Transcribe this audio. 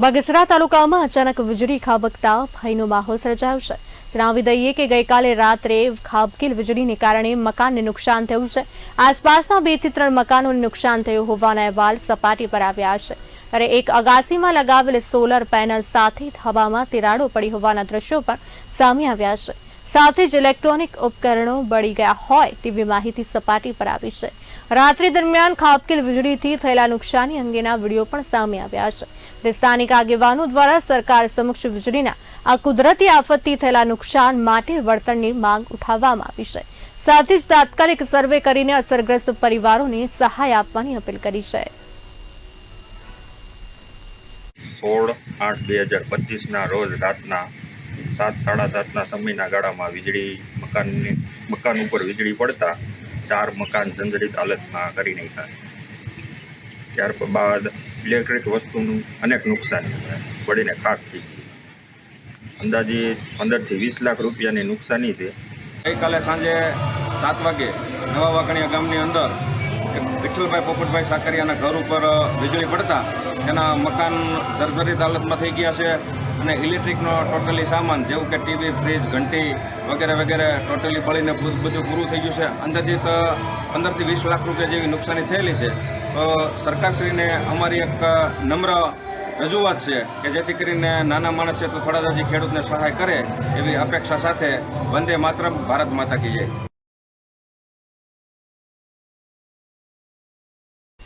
બગસરા તાલુકામાં અચાનક વીજળી ખાબકતા ભયનો માહોલ સર્જાયો છે. જણાવી દઈએ કે ગઈકાલે રાત્રે ખાબકેલ વીજળીને કારણે મકાનને નુકસાન થયું છે. આસપાસના બેથી ત્રણ મકાનોને નુકસાન થયું હોવાના અહેવાલ સપાટી પર આવ્યા છે. ત્યારે એક અગાસીમાં લગાવેલ સોલર પેનલ સાથે હવામાં તિરાડો પડી હોવાના દ્રશ્યો પણ સામે આવ્યા છે. સાથે જ ઇલેક્ટ્રોનિક ઉપકરણો બળી ગયા હોય તેવી માહિતી સપાટી પર આવી છે. રાત્રિ દરમિયાન ખાબકેલ વીજળીથી થયેલા નુકસાની અંગેના વીડિયો પણ સામે આવ્યા છે. તે સ્થાનિક આગેવાનો દ્વારા સરકાર સમક્ષ વીજળીના આ કુદરતી આફતથી થયેલા નુકસાન માટે વળતરની માંગ ઉઠાવવામાં આવી છે. સાથે જ તાત્કાલિક સર્વે કરીને અસરગ્રસ્ત પરિવારોને સહાય આપવાની અપીલ કરી છે. સોળ આઠ બે હજાર પચીસના રોજ રાતના સાત, સાડા સાતના સમયના ગાળામાં વીજળી મકાનની, મકાન ઉપર વીજળી પડતા ચાર મકાન જંજરિત હાલતમાં કરી નાખ્યા. ત્યાર બાદ ઇલેક્ટ્રિક વસ્તુનું અનેક નુકસાન પડીને ખાક થઈ ગયું અંદાજિત પંદરથી વીસ લાખ રૂપિયાની નુકસાની છે. ગઈકાલે સાંજે સાત વાગે નવા વાકણીયા ગામની અંદર વિઠ્ઠલભાઈ પોપટભાઈ સાકરિયાના ઘર ઉપર વીજળી પડતા તેના મકાન જર્જરિત હાલતમાં થઈ ગયા છે. અને ઇલેક્ટ્રિકનો ટોટલી સામાન, જેવું કે ટીવી, ફ્રીજ, ઘંટી વગેરે વગેરે ટોટલી બળીને બધું પૂરું થઈ ગયું છે. અંદાજિત પંદરથી વીસ લાખ રૂપિયા જેવી નુકસાની થયેલી છે. તો સરકારશ્રીને અમારી એક નમ્ર રજૂઆત છે કે જેથી કરીને નાના માણસ છે તો થોડા હજી ખેડૂતને સહાય કરે એવી અપેક્ષા સાથે વંદે માત્ર ભારત માતા કી જય.